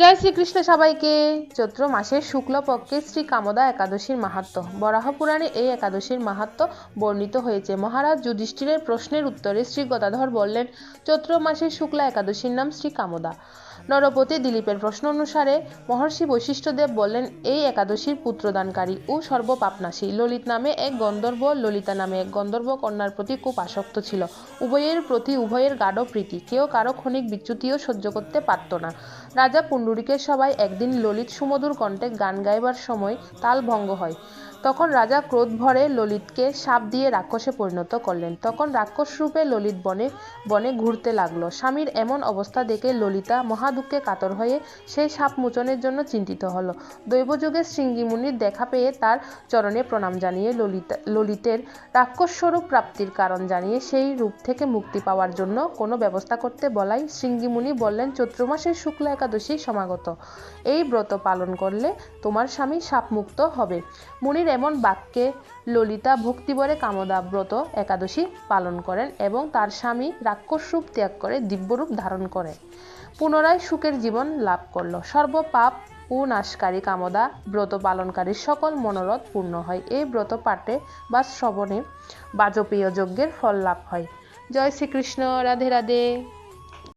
জয় শ্রীকৃষ্ণ সবাইকে। চৈত্র মাসের শুক্লপক্ষে শ্রী কামদা একাদশীর মাহাত্ম্য বরাহ পুরাণে এই একাদশীর মাহাত্ম্য বর্ণিত হয়েছে। মহারাজ যুধিষ্ঠিরের প্রশ্নের উত্তরে শ্রী গদাধর বললেন, চৈত্র মাসের শুক্লা একাদশীর নাম শ্রী কামদা। নরপতি দিলীপের প্রশ্ন অনুসারে মহর্ষি বৈশিষ্ট্যদেব বললেন, এই একাদশীর পুত্রদানকারী ও সর্বপাপনাশী। ললিত নামে এক গন্ধর্ব, ললিতা নামে এক গন্ধর্ব কন্যার প্রতি খুব আসক্ত ছিল। উভয়ের প্রতি উভয়ের গাঢ় প্রীতি। কেউ কারও ক্ষণিক বিচ্যুতিও সহ্য করতে পারত না। রাজা পুণ্ডরিকের সবাই একদিন ললিত সুমধুর কণ্ঠে গান গাইবার সময় তাল ভঙ্গ হয়। তখন রাজা ক্রোধ ভরে ললিতকে সাপ দিয়ে রাক্ষসে পরিণত করলেন। তখন রাক্ষস রূপে ললিত বনে বনে ঘুরতে লাগল। স্বামীর এমন অবস্থা দেখে ললিতা মহাদুঃখে কাতর হয়ে সেই সাপ মোচনের জন্য চিন্তিত হলো। দৈবযুগে শৃঙ্গিমুনির দেখা পেয়ে তার চরণে প্রণাম জানিয়ে ললিতা, ললিতের রাক্ষসস্বরূপ প্রাপ্তির কারণ জানিয়ে সেই রূপ থেকে মুক্তি পাওয়ার জন্য কোনো ব্যবস্থা করতে বলাই শৃঙ্গিমুনি বললেন চৈত্র মাসের শুক্লা একাদশী সমাগত। এই ব্রত পালন করলে তোমার স্বামী সাপমুক্ত হবে। মুনির এমন বাক্যে ললিতা ভক্তিবরে কামদা ব্রত একাদশী পালন করেন এবং তার স্বামী রাক্ষস রূপ ত্যাগ করে দিব্যরূপ ধারণ করে। পুনরায় সুখের জীবন লাভ করল। সর্বপাপ ও নাশকারী কামদা ব্রত পালনকারীর সকল মনোরথ পূর্ণ হয়। এই ব্রত পাঠে বা শ্রবণে বাজপেয় যজ্ঞের ফল লাভ হয়। জয় শ্রীকৃষ্ণ। রাধে রাধে।